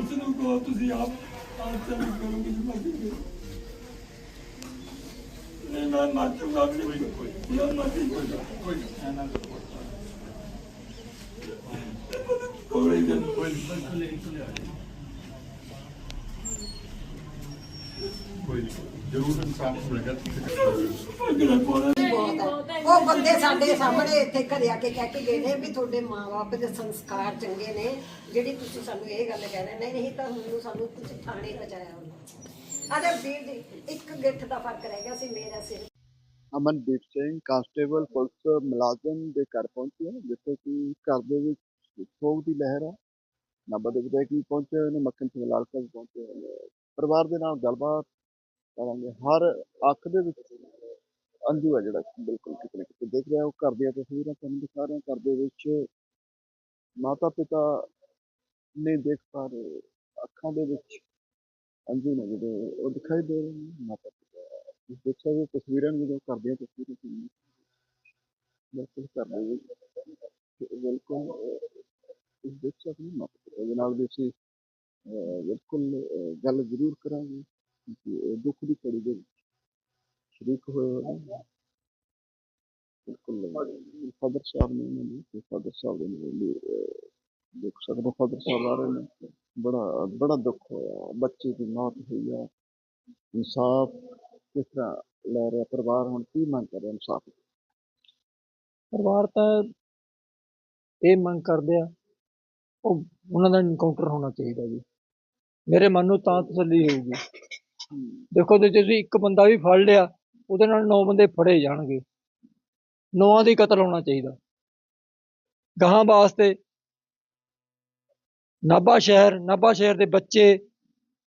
Police ਨੂੰ ਕਹੋ ਤੁਸੀਂ ਆਪ ਆਪ ਚੱਲ ਕਰੋ ਕਿ ਮਰਜ਼ੀ ਕਰੋ ਨਹੀਂ ਮੈਂ ਮਰ ਚੁੱਕਾ ਵੀ ਕੋਈ ਕੋਈ ਮਰਜ਼ੀ ਕੋਈ ਕੋਈ ਕੋਈ ਦਿਨ ਕੋਈ ਕੋਈ ਜ਼ਰੂਰ ਇਨਸਾਫ ਮਿਲੇਗਾ ਅਗਲਾ ਕੋਲ ਬਹੁਤ ਹੈ ਉਹ ਬੰਦੇ ਸਾਡੇ ਸਾਹਮਣੇ ਇੱਥੇ ਘਰੇ ਆ ਕੇ ਕਹਿ ਕੇ ਗਏ ਨੇ ਵੀ ਤੁਹਾਡੇ ਮਾਪੇ ਦੇ ਸੰਸਕਾਰ ਚੰਗੇ ਨੇ ਜਿਹੜੀ ਤੁਸੀਂ ਸਾਨੂੰ ਇਹ ਗੱਲ ਕਹਿ ਰਹੇ ਨੇ ਨਹੀਂ ਤਾਂ ਹੁਣ ਸਾਨੂੰ ਤੁਸੀਂ ਥਾਣੇ ਪਹੁੰਚਾਇਆ ਹੁੰਦਾ ਅਰੇ ਵੀਰ ਜੀ ਇੱਕ ਗਿੱਠ ਦਾ ਫ਼ਰਕ ਰਹਿ ਗਿਆ ਸੀ ਮੇਰਾ ਸਿਰ। ਅਮਨਦੀਪ ਸਿੰਘ ਕਾਂਸਟੇਬਲ ਪੁਲਿਸ ਮੁਲਾਜ਼ਮ ਦੇ ਘਰ ਪਹੁੰਚੇ ਹਾਂ, ਜਿੱਥੇ ਕਿ ਘਰ ਦੇ ਵਿੱਚ ਸੋਗ ਦੀ ਲਹਿਰ ਹੈ ਨਾਭਾ ਦੇ ਵਿਧਾਇਕ ਵੀ ਪਹੁੰਚੇ ਹੋਏ ਨੇ ਮੱਖਣ ਸਿੰਘ ਲਾਲ ਸਾਹਿਬ ਪਹੁੰਚੇ ਹੋਏ ਨੇ। ਪਰਿਵਾਰ ਦੇ ਨਾਲ ਗੱਲਬਾਤ ਕਰਾਂਗੇ। ਹਰ ਅੱਖ ਦੇ ਵਿੱਚ ਅੰਜੂ ਹੈ ਜਿਹੜਾ ਬਿਲਕੁਲ ਕਿਤੇ ਨਾ ਕਿਤੇ ਦੇਖ ਰਿਹਾ ਉਹ ਘਰ ਦੀਆਂ ਤਸਵੀਰਾਂ ਤੁਹਾਨੂੰ ਦਿਖਾ ਰਹੇ ਘਰ ਦੇ ਵਿੱਚ ਮਾਤਾ ਪਿਤਾ ਨਹੀਂ ਦੇਖ ਪਾ ਰਹੇ ਅੱਖਾਂ ਦੇ ਵਿੱਚ ਅੰਜੂ ਨੇ ਜਿਹੜੇ ਉਹ ਦਿਖਾਈ ਦੇ ਰਹੇ ਨੇ ਮਾਤਾ ਪਿਤਾ ਤੁਸੀਂ ਦੇਖ ਸਕਦੇ ਹੋ ਤਸਵੀਰਾਂ ਨੂੰ ਜਦੋਂ ਘਰ ਦੀਆਂ ਤਸਵੀਰਾਂ ਸੀ ਬਿਲਕੁਲ ਘਰ ਵਿੱਚ ਬਿਲਕੁਲ ਅਹ, ਤੁਸੀਂ ਦੇਖ ਸਕਦੇ ਹੋ ਮਾਤਾ ਪਿਤਾ ਦੇ ਨਾਲ ਵੀ ਅਸੀਂ ਅਹ, ਬਿਲਕੁਲ ਗੱਲ ਜ਼ਰੂਰ ਕਰਾਂਗੇ। ਦੁੱਖ ਦੀ ਘੜੀ ਦੇ ਵਿੱਚ ਸ਼ਰੀਕ ਹੋਏ ਹੋਏ ਬਿਲਕੁਲ ਫਾਦਰ ਸਾਹਿਬ ਨੇ ਉਹਨਾਂ ਨੇ ਫਾਦਰ ਸਾਹਿਬ ਦੇ ਨਾਲ ਦੇਖ ਸਕਦੇ ਫਾਦਰ ਸਾਹਿਬ ਆ ਰਹੇ ਨੇ ਬੜਾ ਬੜਾ ਦੁੱਖ ਹੋਇਆ ਬੱਚੇ ਦੀ ਮੌਤ ਹੋਈ ਆ ਇਨਸਾਫ ਕਿਸ ਤਰ੍ਹਾਂ ਲੈ ਰਿਹਾ ਪਰਿਵਾਰ ਹੁਣ ਕੀ ਮੰਗ ਕਰ ਰਿਹਾ ਇਨਸਾਫ ਪਰਿਵਾਰ ਤਾਂ ਇਹ ਮੰਗ ਕਰਦੇ ਆ ਉਹ ਉਹਨਾਂ ਦਾ ਇਨਕਾਊਂਟਰ ਹੋਣਾ ਚਾਹੀਦਾ ਜੀ ਮੇਰੇ ਮਨ ਨੂੰ ਤਾਂ ਤਸੱਲੀ ਹੋਊਗੀ ਦੇਖੋ ਜੇ ਤੁਸੀਂ ਇੱਕ ਬੰਦਾ ਵੀ ਫੜ ਲਿਆ, ਉਹਦੇ ਨਾਲ ਨੌ ਬੰਦੇ ਫੜੇ ਜਾਣਗੇ। ਨੌਆਂ ਦੀ ਕਤਲ ਹੋਣਾ ਚਾਹੀਦਾ। ਗਾਹਾਂ ਵਾਸਤੇ ਨਾਭਾ ਸ਼ਹਿਰ ਨਾਭਾ ਸ਼ਹਿਰ ਦੇ ਬੱਚੇ,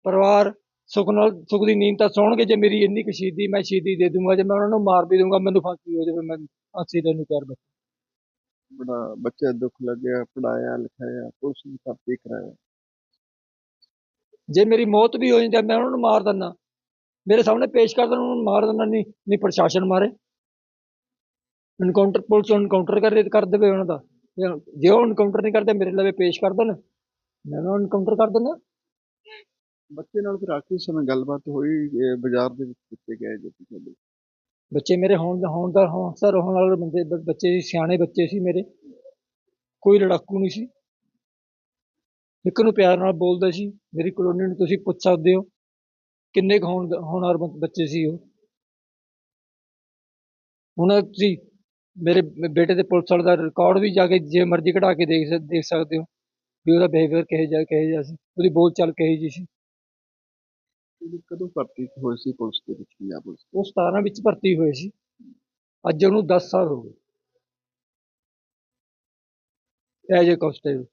ਪਰਿਵਾਰ ਸੁਖ ਨਾਲ, ਸੁਖ ਦੀ ਨੀਂਦ ਤਾਂ ਸੌਣਗੇ ਜੇ ਮੇਰੀ ਇੰਨੀ ਕੁ ਸ਼ਹੀਦੀ ਮੈਂ ਸ਼ਹੀਦੀ ਦੇ ਦੂੰਗਾ, ਜੇ ਮੈਂ ਉਹਨਾਂ ਨੂੰ ਮਾਰ ਵੀ ਦੂੰਗਾ, ਮੈਨੂੰ ਫਾਂਸੀ ਹੋ ਜਾਵੇ, ਮੈਂ ਫਾਂਸੀ ਤੈਨੂੰ ਨੂੰ ਬੜਾ ਬੱਚੇ ਦੁੱਖ ਲੱਗਿਆ ਪੜਾਇਆ ਲਿਖਾਇਆ, ਪੁਲਿਸ ਨੂੰ ਭਰਤੀ ਕਰਾਇਆ। ਜੇ ਮੇਰੀ ਮੌਤ ਵੀ ਹੋ ਜਾਂਦੀ ਮੈਂ ਉਹਨਾਂ ਨੂੰ ਮਾਰ ਦਿੰਦਾ। ਮੇਰੇ ਸਾਹਮਣੇ ਪੇਸ਼ ਕਰ ਦੇਣ ਉਹਨਾਂ ਨੂੰ ਮਾਰ ਦਿੰਦਾ ਨਹੀਂ ਨਹੀਂ ਪ੍ਰਸ਼ਾਸਨ ਮਾਰੇ। ਇਨਕਾਊਂਟਰ ਪੁਲਿਸ ਇਨਕਾਊਂਟਰ ਕਰ ਕਰ ਦੇਵੇ ਉਹਨਾਂ ਦਾ। ਜੇ- ਉਹ ਇਨਕਾਊਂਟਰ ਨਹੀਂ ਕਰਦੇ ਮੇਰੇ ਲਵੇ ਪੇਸ਼ ਕਰ ਦੇਣ। ਮੈਂ ਉਹਨਾਂ ਨੂੰ ਇਨਕਾਊਂਟਰ ਕਰ ਦਿੰਦਾ। ਬੱਚੇ ਨਾਲ ਫਿਰ ਆਖਰੀ ਸਮੇਂ ਗੱਲਬਾਤ ਹੋਈ ਬਾਜ਼ਾਰ ਦੇ ਵਿੱਚ ਕਿੱਥੇ ਗਏ ਜੇ ਤੁਹਾਡੇ ਬੱਚੇ ਮੇਰੇ ਹੋਣ ਦਾ ਹੋਣ ਦਾ ਹੌਸਲਾ ਹੋਣ ਵਾਲੇ ਬੰਦੇ ਬੱਚੇ ਸਿਆਣੇ ਬੱਚੇ ਸੀ ਮੇਰੇ। ਕੋਈ ਲੜਾਕੂ ਨਹੀਂ ਸੀ। ਇੱਕ ਨੂੰ ਪਿਆਰ ਨਾਲ ਬੋਲਦੇ ਸੀ ਮੇਰੀ ਕਲੋਨੀ ਨੂੰ ਤੁਸੀਂ ਪੁੱਛ ਸਕਦੇ ਹੋ ਕਿੰਨੇ ਕੁ ਹੋਣ ਹੋਣਹਾਰ ਬ- ਬੱਚੇ ਸੀ ਉਹ। ਹੁਣ ਤੁਸੀਂ ਮੇਰੇ ਬੇਟੇ ਦੇ ਪੁਲਿਸ ਵਾਲੇ ਦਾ ਰਿਕਾਰਡ ਵੀ ਜਾ ਕੇ ਜੇ ਮਰਜ਼ੀ ਕਢਾ ਕੇ ਦੇਖ ਦੇਖ ਸਕਦੇ ਹੋ ਵੀ ਉਹਦਾ ਬਿਹੇਵੀਅਰ ਕਿਹੋ ਜਿਹਾ ਕਿਹੋ ਜਿਹਾ ਸੀ ਉਹਦੀ ਬੋਲ ਚਾਲ ਕਿਹੋ ਜਿਹੀ ਸੀ। ਕਦੋਂ ਭਰਤੀ ਹੋਏ ਸੀ ਪੁਲਿਸ ਦੇ ਵਿੱਚ ਪੰਜਾਬ ਪੁਲਿਸ ਉਹ 17 ਵਿੱਚ ਭਰਤੀ ਹੋਏ ਸੀ। ਅੱਜ ਉਹਨੂੰ 10 ਸਾਲ ਹੋ ਗਏ। ਐਜ ਏ ਕਾਂਸਟੇਬਲ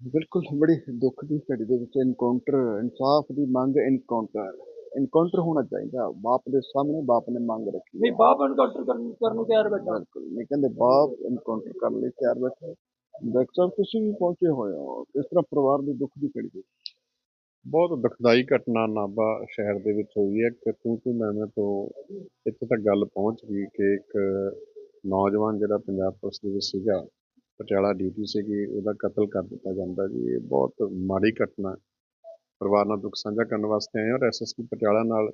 ਬਿਲਕੁਲ ਬੜੀ ਦੁੱਖ ਦੀ ਘੜੀ ਦੇ ਵਿੱਚ ਇਨਕਾਊਂਟਰ ਇਨਸਾਫ ਦੀ ਮੰਗ ਇਨਕਾਊਂਟਰ ਇਨਕਾਊਂਟਰ ਹੋਣਾ ਚਾਹੀਦਾ। ਬਾਪ ਦੇ ਸਾਹਮਣੇ ਬਾਪ ਨੇ ਮੰਗ ਰੱਖੀ ਨਹੀਂ ਬਾਪ ਐਨਕਾਊਂਟਰ ਕਰਨ ਕਰਨ ਨੂੰ ਤਿਆਰ ਬੈਠਾ। ਬਿਲਕੁਲ ਨਹੀਂ ਕਹਿੰਦੇ ਬਾਪ ਇਨਕਾਊਂਟਰ ਕਰਨ ਲਈ ਤਿਆਰ ਬੈਠੇ। ਡਾਕਟਰ ਸਾਹਿਬ ਤੁਸੀਂ ਵੀ ਪਹੁੰਚੇ ਹੋਏ ਹੋ ਕਿਸ ਤਰ੍ਹਾਂ ਪਰਿਵਾਰ ਦੀ ਦੁੱਖ ਦੀ ਘੜੀ ਦੇ ਵਿੱਚ? ਬਹੁਤ ਦੁਖਦਾਈ ਘਟਨਾ ਨਾਭਾ ਸ਼ਹਿਰ ਦੇ ਵਿੱਚ ਹੋਈ ਹੈ। ਕਿ ਤੂੰ ਤੂੰ ਮੈਂ ਮੈਂ ਤੋਂ ਇੱਥੇ ਤੱਕ ਗੱਲ ਪਹੁੰਚ ਗਈ ਕਿ ਇੱਕ ਨੌਜਵਾਨ ਜਿਹੜਾ ਪੰਜਾਬ ਪੁਲਿਸ ਦੇ ਵਿੱਚ ਸੀਗਾ ਪਟਿਆਲਾ ਡਿਊਟੀ ਸੀਗੀ, ਉਹਦਾ ਕਤਲ ਕਰ ਦਿੱਤਾ ਜਾਂਦਾ ਜੀ। ਇਹ ਬਹੁਤ ਮਾੜੀ ਘਟਨਾ ਪਰਿਵਾਰ ਨਾਲ ਦੁੱਖ ਸਾਂਝਾ ਕਰਨ ਵਾਸਤੇ ਆਏ ਹਾਂ ਔਰ ਐਸਐਸਪੀ ਪਟਿਆਲਾ ਨਾਲ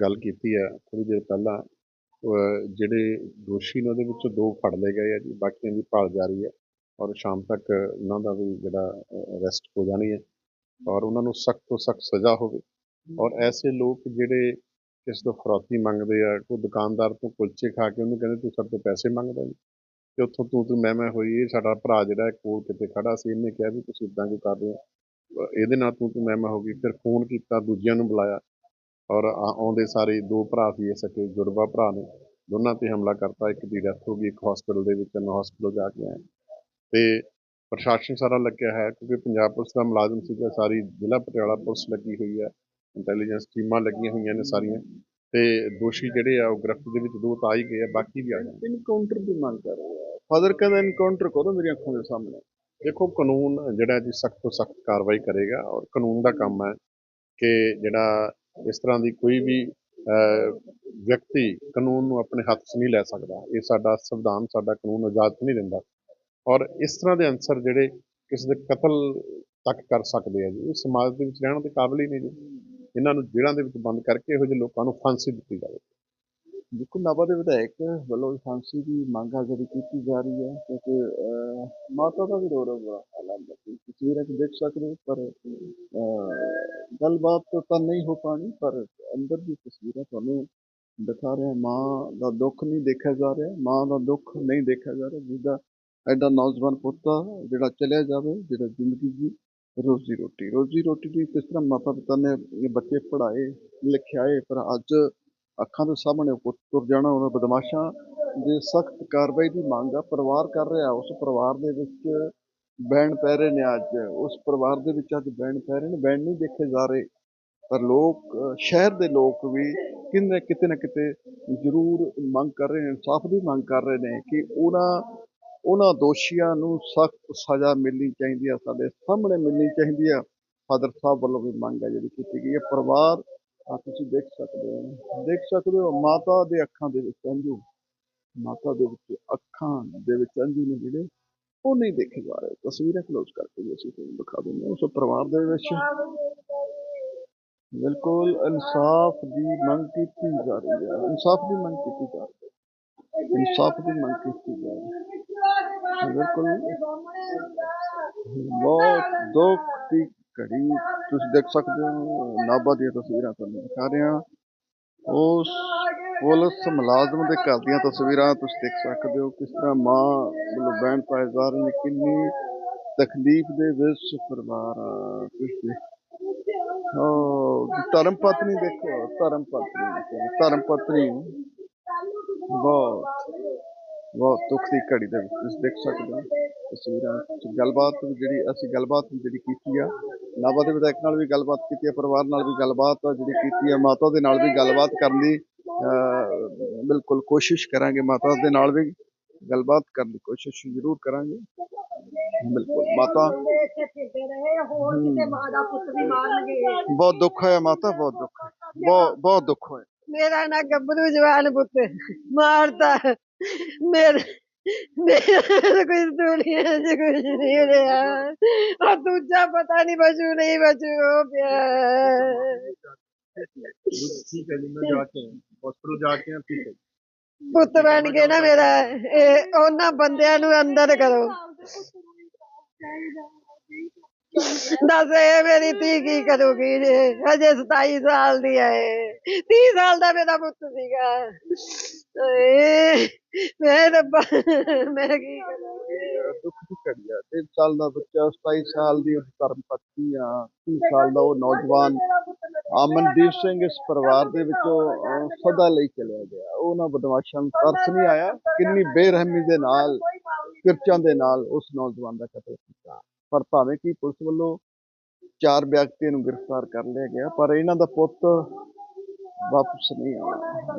ਗੱਲ ਕੀਤੀ ਹੈ। ਥੋੜੀ ਦੇਰ ਪਹਿਲਾਂ ਜਿਹੜੇ ਦੋਸ਼ੀ ਨੇ ਉਹਦੇ ਵਿੱਚੋਂ ਦੋ ਫੜ ਲਏ ਗਏ ਆ ਜੀ, ਬਾਕੀਆਂ ਦੀ ਭਾਲ ਜਾਰੀ ਹੈ ਔਰ ਸ਼ਾਮ ਤੱਕ ਉਹਨਾਂ ਦਾ ਵੀ ਜਿਹੜਾ ਅਰੈਸਟ ਹੋ ਜਾਣੀ ਹੈ ਔਰ ਉਹਨਾਂ ਨੂੰ ਸਖਤ ਤੋਂ ਸਖਤ ਸਜ਼ਾ ਹੋਵੇ। ਔਰ ਐਸੇ ਲੋਕ ਜਿਹੜੇ ਕਿਸ ਤੋਂ ਫਰੌਤੀ ਮੰਗਦੇ ਆ, ਕੋਈ ਦੁਕਾਨਦਾਰ ਤੋਂ ਕੁਲਚੇ ਖਾ ਕੇ ਉਹਨੂੰ ਕਹਿੰਦੇ, ਤੂੰ ਸਾਡੇ ਤੋਂ ਪੈਸੇ ਮੰਗਦਾ ਜੀ ਤੇ ਉੱਥੋਂ ਤੂੰ ਤੂੰ ਮੈਂ ਮੈਂ ਹੋਈ, ਇਹ ਸਾਡਾ ਭਰਾ ਜਿਹੜਾ ਹੈ ਕੋਲ ਕਿਤੇ ਖੜਾ ਸੀ, ਇਹਨੇ ਕਿਹਾ ਵੀ ਤੁਸੀਂ ਇਦਾਂ ਕਿਉਂ ਕਰ ਰਹੇ ਹੋ? ਇਹਦੇ ਨਾਲ ਤੂੰ ਤੂੰ ਮੈਂ ਮੈਂ ਹੋ ਗਈ, ਫਿਰ ਫੋਨ ਕੀਤਾ, ਦੂਜਿਆਂ ਨੂੰ ਬੁਲਾਇਆ ਔਰ ਆ- ਆਉਂਦੇ ਸਾਰੇ ਦੋ ਭਰਾ ਸੀ ਇਹ ਸਕੇ ਜੁੜਵਾ ਭਰਾ ਨੇ, ਦੋਨਾਂ ਤੇ ਹਮਲਾ ਕਰਤਾ, ਇੱਕ ਦੀ ਡੈਥ ਹੋ ਗਈ, ਇੱਕ ਹਸਪੀਟਲ ਦੇ ਵਿੱਚ, ਮੈਂ ਹਸਪੀਟਲ ਜਾ ਕੇ ਆਇਆ। ਤੇ ਪ੍ਰਸ਼ਾਸਨ ਸਾਰਾ ਲੱਗਿਆ ਹੈ, ਕਿਉਂਕਿ ਪੰਜਾਬ ਪੁਲਿਸ ਦਾ ਮੁਲਾਜ਼ਮ ਸੀਗਾ, ਸਾਰੀ ਜ਼ਿਲ੍ਹਾ ਪਟਿਆਲਾ ਪੁਲਿਸ ਲੱਗੀ ਹੋਈ ਹੈ ਇੰਟੈਲੀਜੈਂਸ ਟੀਮਾਂ ਲੱਗੀਆਂ ਹੋਈਆਂ ਨੇ ਸਾਰੀਆਂ, ਤੇ ਦੋਸ਼ੀ ਜਿਹੜੇ ਆ ਉਹ ਗ੍ਰਿਫਤ ਦੇ ਵਿੱਚ ਦੋ ਤਾਂ ਆ ਹੀ ਗਏ ਆ, ਬਾਕੀ ਵੀ ਆ ਜਾਣਗੇ ਇਨਕਾਊਂਟਰ ਦੀ ਮੰਗ ਕਰ ਰਹੇ ਆ ਫਾਦਰ ਕਹਿੰਦਾ ਇਨਕਾਊਂਟਰ ਕਰੋ ਮੇਰੀਆਂ ਅੱਖਾਂ ਦੇ ਸਾਹਮਣੇ। ਦੇਖੋ, ਕਾਨੂੰਨ ਜਿਹੜਾ ਜੀ ਸਖਤ ਤੋਂ ਸਖਤ ਕਾਰਵਾਈ ਕਰੇਗਾ ਔਰ ਕਾਨੂੰਨ ਦਾ ਕੰਮ ਹੈ ਕਿ ਜਿਹੜਾ ਇਸ ਤਰ੍ਹਾਂ ਦੀ ਕੋਈ ਵੀ ਵਿਅਕਤੀ ਕਾਨੂੰਨ ਨੂੰ ਆਪਣੇ ਹੱਥ 'ਚ ਨਹੀਂ ਲੈ ਸਕਦਾ। ਇਹ ਸਾਡਾ ਸੰਵਿਧਾਨ, ਸਾਡਾ ਕਾਨੂੰਨ ਇਜਾਜ਼ਤ ਨਹੀਂ ਦਿੰਦਾ। ਔਰ ਇਸ ਤਰ੍ਹਾਂ ਦੇ ਅਨਸਰ ਜਿਹੜੇ ਕਿਸੇ ਦੇ ਕਤਲ ਤੱਕ ਕਰ ਸਕਦੇ ਆ ਜੀ, ਇਹ ਸਮਾਜ ਦੇ ਵਿੱਚ ਰਹਿਣ ਦੇ ਕਾਬਿਲ ਹੀ ਨਹੀਂ ਜੀ। ਇਹਨਾਂ ਨੂੰ ਜੇਲ੍ਹਾਂ ਦੇ ਵਿੱਚ ਬੰਦ ਕਰਕੇ ਇਹੋ ਜਿਹੇ ਲੋਕਾਂ ਨੂੰ ਫਾਂਸੀ ਦਿੱਤੀ ਜਾਵੇ। ਦੇਖੋ, ਨਾਭਾ ਦੇ ਵਿਧਾਇਕ ਵੱਲੋਂ ਫਾਂਸੀ ਦੀ ਮੰਗ ਆ ਜਿਹੜੀ ਕੀਤੀ ਜਾ ਰਹੀ ਹੈ, ਕਿਉਂਕਿ ਮਾਤਾ ਦਾ ਵੀ ਰੋ ਰੋ ਬੁਰਾ ਹਾਲ ਹੈ। ਤਸਵੀਰਾਂ 'ਚ ਦੇਖ ਸਕਦੇ ਹੋ, ਪਰ ਗੱਲਬਾਤ ਤਾਂ ਨਹੀਂ ਹੋ ਪਾਣੀ, ਪਰ ਅੰਦਰ ਦੀ ਤਸਵੀਰਾਂ ਤੁਹਾਨੂੰ ਦਿਖਾ ਰਿਹਾ ਮਾਂ ਦਾ ਦੁੱਖ ਨਹੀਂ ਦੇਖਿਆ ਜਾ ਰਿਹਾ, ਮਾਂ ਦਾ ਦੁੱਖ ਨਹੀਂ ਦੇਖਿਆ ਜਾ ਰਿਹਾ ਜਿਹਦਾ ਐਡਾ ਨੌਜਵਾਨ ਪੁੱਤ ਆ, ਜਿਹੜਾ ਚਲਿਆ ਜਾਵੇ ਜਿਹੜਾ ਜ਼ਿੰਦਗੀ ਦੀ ਰੋਜ਼ੀ ਰੋਟੀ। ਰੋਜ਼ੀ ਰੋਟੀ ਦੀ ਕਿਸ ਤਰ੍ਹਾਂ ਮਾਤਾ ਪਿਤਾ ਨੇ ਬੱਚੇ ਪੜ੍ਹਾਏ ਲਿਖਾਏ ਪਰ ਅੱਜ ਅੱਖਾਂ ਦੇ ਸਾਹਮਣੇ ਤੁਰ ਜਾਣਾ, ਉਹਨਾਂ ਬਦਮਾਸ਼ਾਂ ਦੇ ਸਖਤ ਕਾਰਵਾਈ ਦੀ ਮੰਗ ਆ। ਪਰਿਵਾਰ ਕਰ ਰਿਹਾ, ਉਸ ਪਰਿਵਾਰ ਦੇ ਵਿੱਚ ਬੈਣ ਪੈ ਰਹੇ ਨੇ ਅੱਜ। ਉਸ ਪਰਿਵਾਰ ਦੇ ਵਿੱਚ ਅੱਜ ਬੈਣ ਪੈ ਰਹੇ ਨੇ। ਬੈਣ ਨਹੀਂ ਦੇਖੇ ਜਾ ਰਹੇ, ਪਰ ਲੋਕ, ਸ਼ਹਿਰ ਦੇ ਲੋਕ ਵੀ ਕਿੰਨੇ ਕਿਤੇ ਨਾ ਕਿਤੇ ਜ਼ਰੂਰ ਮੰਗ ਕਰ ਰਹੇ ਨੇ, ਇਨਸਾਫ ਦੀ ਮੰਗ ਕਰ ਰਹੇ ਨੇ ਕਿ ਉਹਨਾਂ ਉਹਨਾਂ ਦੋਸ਼ੀਆਂ ਨੂੰ ਸਖਤ ਸਜ਼ਾ ਮਿਲਣੀ ਚਾਹੀਦੀ ਆ, ਸਾਡੇ ਸਾਹਮਣੇ ਮਿਲਣੀ ਚਾਹੀਦੀ ਆ। ਫਾਦਰ ਸਾਹਿਬ ਵੱਲੋਂ ਵੀ ਮੰਗ ਆ ਜਿਹੜੀ ਕੀਤੀ ਗਈ ਹੈ ਪਰਿਵਾਰ ਆ ਤੁਸੀਂ ਦੇਖ ਸਕਦੇ ਹੋ। ਦੇਖ ਸਕਦੇ ਹੋ ਮਾਤਾ ਦੇ ਅੱਖਾਂ ਦੇ ਵਿੱਚ ਅੰਜੂ। ਮਾਤਾ ਦੇ ਵਿੱਚ ਅੱਖਾਂ ਦੇ ਵਿੱਚ ਅੰਜੂ ਨੇ ਜਿਹੜੇ, ਉਹ ਨਹੀਂ ਦੇਖੇ ਜਾ ਰਹੇ। ਤਸਵੀਰਾਂ ਕਲੋਜ਼ ਕਰਕੇ ਵੀ ਅਸੀਂ ਤੁਹਾਨੂੰ ਦਿਖਾ ਦਿੰਦੇ ਹਾਂ। ਉਸ ਪਰਿਵਾਰ ਦੇ ਵਿੱਚ ਬਿਲਕੁਲ ਇਨਸਾਫ ਦੀ ਮੰਗ ਕੀਤੀ ਜਾ ਰਹੀ ਹੈ। ਇਨਸਾਫ ਦੀ ਮੰਗ ਕੀਤੀ ਜਾ ਰਹੀ ਹੈ। ਇਨਸਾਫ ਦੀ ਮੰਗ ਕੀਤੀ ਜਾ ਰਹੀ ਹੈ। ਬਿਲਕੁਲ। ਬਹੁਤ ਦੁੱਖ ਦੀ ਘੜੀ ਤੁਸੀਂ ਦੇਖ ਸਕਦੇ ਹੋ, ਨਾਭਾ ਦੀਆਂ ਤਸਵੀਰਾਂ ਤੁਹਾਨੂੰ ਦਿਖਾ ਰਹੇ ਹਾਂ ਉਸ ਪੁਲਿਸ ਮੁਲਾਜ਼ਮ ਦੇ ਘਰ ਦੀਆਂ ਤਸਵੀਰਾਂ ਤੁਸੀਂ ਦੇਖ ਸਕਦੇ ਹੋ, ਕਿਸ ਤਰ੍ਹਾਂ ਮਾਂ ਵੱਲੋਂ ਬੈਣ ਪਾਏ ਜਾ ਰਹੇ ਨੇ, ਕਿੰਨੀ ਤਕਲੀਫ ਦੇ ਵਿੱਚ ਪਰਿਵਾਰ ਆ। ਉਹ ਧਰਮ ਪਤਨੀ ਦੇਖੋ, ਧਰਮ ਪਤਨੀ ਧਰਮ ਪਤਨੀ ਬਹੁਤ ਬਹੁਤ ਦੁੱਖ ਦੀ ਘੜੀ ਦੇ ਵਿੱਚ ਤੁਸੀਂ ਦੇਖ ਸਕਦੇ ਹੋ ਤਸਵੀਰਾਂ ਗੱਲਬਾਤ, ਜਿਹੜੀ ਅਸੀਂ ਗੱਲਬਾਤ ਜਿਹੜੀ ਕੀਤੀ ਆ ਨਾਭਾ ਦੇ ਵਿਧਾਇਕ ਨਾਲ ਵੀ ਗੱਲਬਾਤ ਕੀਤੀ ਆ ਪਰਿਵਾਰ ਨਾਲ ਵੀ ਗੱਲਬਾਤ ਜਿਹੜੀ ਕੀਤੀ ਆ ਮਾਤਾ ਦੇ ਨਾਲ ਵੀ ਗੱਲਬਾਤ ਕਰਨ ਦੀ ਬਿਲਕੁਲ ਕੋਸ਼ਿਸ਼ ਕਰਾਂਗੇ ਮਾਤਾ ਦੇ ਨਾਲ ਵੀ ਗੱਲਬਾਤ ਕਰਨ ਦੀ ਕੋਸ਼ਿਸ਼ ਜ਼ਰੂਰ ਕਰਾਂਗੇ। ਬਿਲਕੁਲ ਮਾਤਾ। ਬਹੁਤ ਦੁੱਖ ਹੋਇਆ ਮਾਤਾ ਬਹੁਤ ਦੁੱਖ ਬਹੁਤ ਬਹੁਤ ਦੁੱਖ ਹੋਇਆ। ਮੇਰਾ ਨਾ ਗੱਭਰੂ ਜਵਾਨ ਪੁੱਤ ਮਾਰਤਾ। ਮੇਰੇ ਮੇਰਾ ਕੋਈ ਦੁਨੀਆ 'ਚ ਕੁਝ ਨਹੀਂ ਰਿਹਾ ਆ ਦੂਜਾ ਪਤਾ ਨਹੀਂ ਬਚੂ ਨਹੀਂ ਬਚੂ ਉਹ ਪਿਆ। ਠੀਕ ਹੈ ਜੀ ਮੈਂ ਜਾ ਕੇ ਹਸਪੀਟਲ ਜਾ ਕੇ ਠੀਕ ਹੈ ਪੁੱਤ ਬਣ ਕੇ ਨਾ ਮੇਰਾ, ਇਹ ਉਹਨਾਂ ਬੰਦਿਆਂ ਨੂੰ ਅੰਦਰ ਕਰੋ। ਦੱਸ, ਇਹ ਮੇਰੀ ਧੀ ਕੀ ਕਰੂਗੀ? ਜੇ ਹਜੇ 27 ਸਾਲ ਦੀ ਹੈ 30 ਸਾਲ ਦਾ ਮੇਰਾ ਪੁੱਤ ਸੀਗਾ। ਏ ਮੈਂ ਰੱਬਾ ਮੈਂ ਕੀ ਕਰਾਂ? ਇਹ ਦੁੱਖ ਦੀ ਘੜੀ ਆ। ਤਿੰਨ ਸਾਲ ਦਾ ਬੱਚਾ 27 ਸਾਲ ਦੀ ਉਹਦੀ ਧਰਮ ਪਤਨੀ ਆ 30 ਸਾਲ ਦਾ ਉਹ ਨੌਜਵਾਨ ਅਮਨਦੀਪ ਸਿੰਘ ਇਸ ਪਰਿਵਾਰ ਦੇ ਵਿੱਚੋਂ ਅਹ, ਸਦਾ ਲਈ ਚਲਿਆ ਗਿਆ। ਉਹਨਾਂ ਬਦਮਾਸ਼ਾਂ ਨੂੰ ਤਰਸ ਨਹੀਂ ਆਇਆ। ਕਿੰਨੀ ਬੇਰਹਿਮੀ ਦੇ ਨਾਲ ਕਿਰਚਾਂ ਦੇ ਨਾਲ ਉਸ ਨੌਜਵਾਨ ਦਾ ਕਤਲ ਕੀਤਾ। ਪਰ ਭਾਵੇਂ ਕਿ ਪੁਲਿਸ ਵੱਲੋਂ ਚਾਰ ਵਿਅਕਤੀਆਂ ਨੂੰ ਗ੍ਰਿਫਤਾਰ ਕਰ ਲਿਆ ਗਿਆ ਪਰ ਇਹਨਾਂ ਦਾ ਪੁੱਤ ਵਾਪਸ ਨਹੀਂ ਆਉਣਾ।